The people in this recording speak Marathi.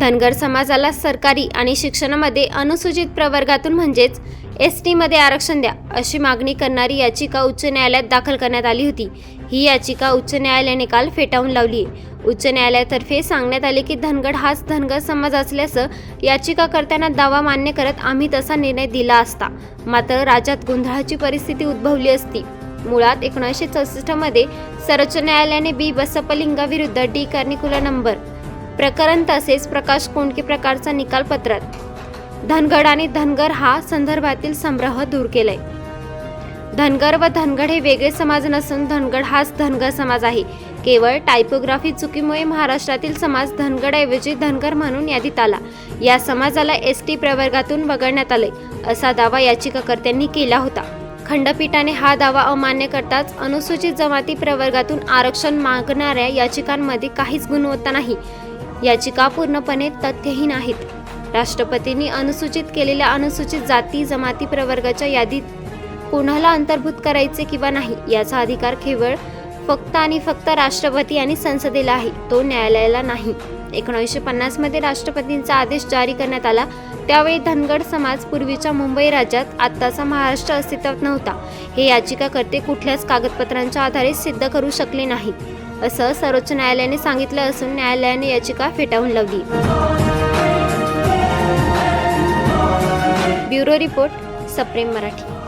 धनगर समाजाला सरकारी आणि शिक्षणामध्ये अनुसूचित प्रवर्गातून म्हणजेच एस टीमध्ये आरक्षण द्या अशी मागणी करणारी याचिका उच्च न्यायालयात दाखल करण्यात आली होती. ही याचिका उच्च न्यायालयाने काल फेटाळून लावली आहे उच्च न्यायालयातर्फे सांगण्यात आले की धनगड हाच धनगर समाज असल्याचं याचिकाकर्त्यांना दावा मान्य करत आम्ही तसा निर्णय दिला असता. मात्र राज्यात गोंधळाची परिस्थिती उद्भवली असती. मुळात एकोणीसशे चौसष्टमध्ये सर्वोच्च न्यायालयाने बी बसपलिंगाविरुद्ध डी कर्निकुला नंबर प्रकरण तसेच प्रकाश कोणके प्रकारचा निकाल पत्रात. धनगड आणि धनगर हा संदर्भातील संग्रह दूर केलाय. धनगर व धनगड हे वेगळे समाज नसून धनगड हाच धनगर समाज आहे. केवळ टायपोग्राफी चुकीमुळे महाराष्ट्रातील समाज धनगडऐवजी धनगर म्हणून यादीत आला. या समाजाला एस टी प्रवर्गातून वगळण्यात आले असा दावा याचिकाकर्त्यांनी केला होता. खंडपीठाने हा दावा अमान्य करताच अनुसूचित जमाती प्रवर्गातून आरक्षण मागणाऱ्या याचिकांमध्ये काहीच गुणवत्ता नाही. याचिका पूर्णपणे तथ्यहीन आहेत. राष्ट्रपतींनी अनुसूचित केलेल्या अनुसूचित जाती जमाती प्रवर्गाच्या यादीत कोणाला अंतर्भूत करायचे किंवा नाही याचा अधिकार केवळ फक्त आणि फक्त राष्ट्रपती आणि संसदेला आहे तो न्यायालयाला नाही. एकोणीसशे पन्नासमध्ये राष्ट्रपतींचा आदेश जारी करण्यात आला. त्यावेळी धनगड समाज पूर्वीच्या मुंबई राज्यात आत्ताचा महाराष्ट्र अस्तित्वात नव्हता. हे याचिकाकर्ते कुठल्याच कागदपत्रांच्या आधारे सिद्ध करू शकले नाहीत. असं सर्वोच्च न्यायालयाने सांगितलं असून न्यायालयाने याचिका फेटाळून लावली. ब्युरो रिपोर्ट सप्रेम मराठी.